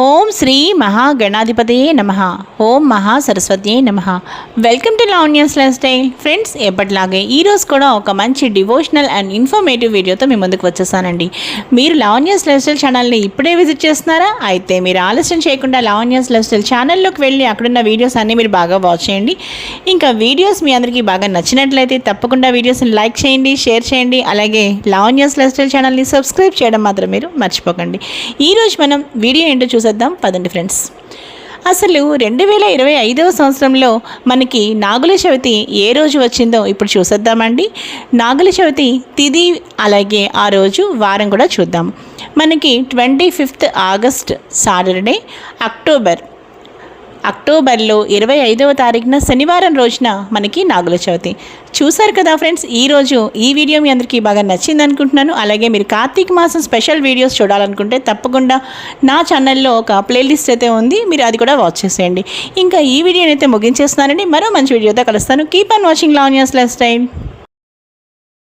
ఓం శ్రీ మహాగణాధిపతయే నమ. ఓం మహా సరస్వతియే నమ. Welcome to Lavanya's lifestyle friends ఎప్పటిలాగే ఈరోజు కూడా ఒక మంచి డివోషనల్ అండ్ ఇన్ఫర్మేటివ్ వీడియోతో మీ ముందుకు వచ్చేసానండి. మీరు లావణ్యస్ లైఫ్ స్టైల్ ఛానల్ని ఇప్పుడే విజిట్ చేస్తున్నారా? అయితే మీరు ఆలస్యం చేయకుండా లావణ్యస్ లైఫ్ స్టైల్ ఛానల్లోకి వెళ్ళి అక్కడున్న వీడియోస్ అన్నీ మీరు బాగా వాచ్ చేయండి. ఇంకా వీడియోస్ మీ అందరికీ బాగా నచ్చినట్లయితే తప్పకుండా వీడియోస్ని లైక్ చేయండి షేర్ చేయండి. అలాగే లావణ్యస్ లైఫ్ స్టైల్ ఛానల్ని సబ్స్క్రైబ్ చేయడం మాత్రం మీరు మర్చిపోకండి. ఈరోజు మనం వీడియో ఏంటో చూసేద్దాం పదండి ఫ్రెండ్స్. అసలు రెండు వేల ఇరవై ఐదవ సంవత్సరంలో మనకి నాగుల చవితి ఏ రోజు వచ్చిందో ఇప్పుడు చూసేద్దామండి. నాగుల చవితి తిది అలాగే ఆ రోజు వారం కూడా చూద్దాం. మనకి twenty fifth August Saturday October అక్టోబర్లో ఇరవై ఐదవ తారీఖున శనివారం రోజున మనకి నాగుల చవితి. చూసారు కదా ఫ్రెండ్స్ ఈరోజు ఈ వీడియో మీ అందరికీ బాగా నచ్చింది అనుకుంటున్నాను. అలాగే మీరు కార్తీక మాసం స్పెషల్ వీడియోస్ చూడాలనుకుంటే తప్పకుండా నా ఛానల్లో ఒక ప్లేలిస్ట్ అయితే ఉంది మీరు అది కూడా వాచ్ చేసేయండి. ఇంకా ఈ వీడియోని అయితే ముగించేస్తున్నానండి. మరో మంచి వీడియోతో కలుస్తాను. Keep on watching Lavanya's lifestyle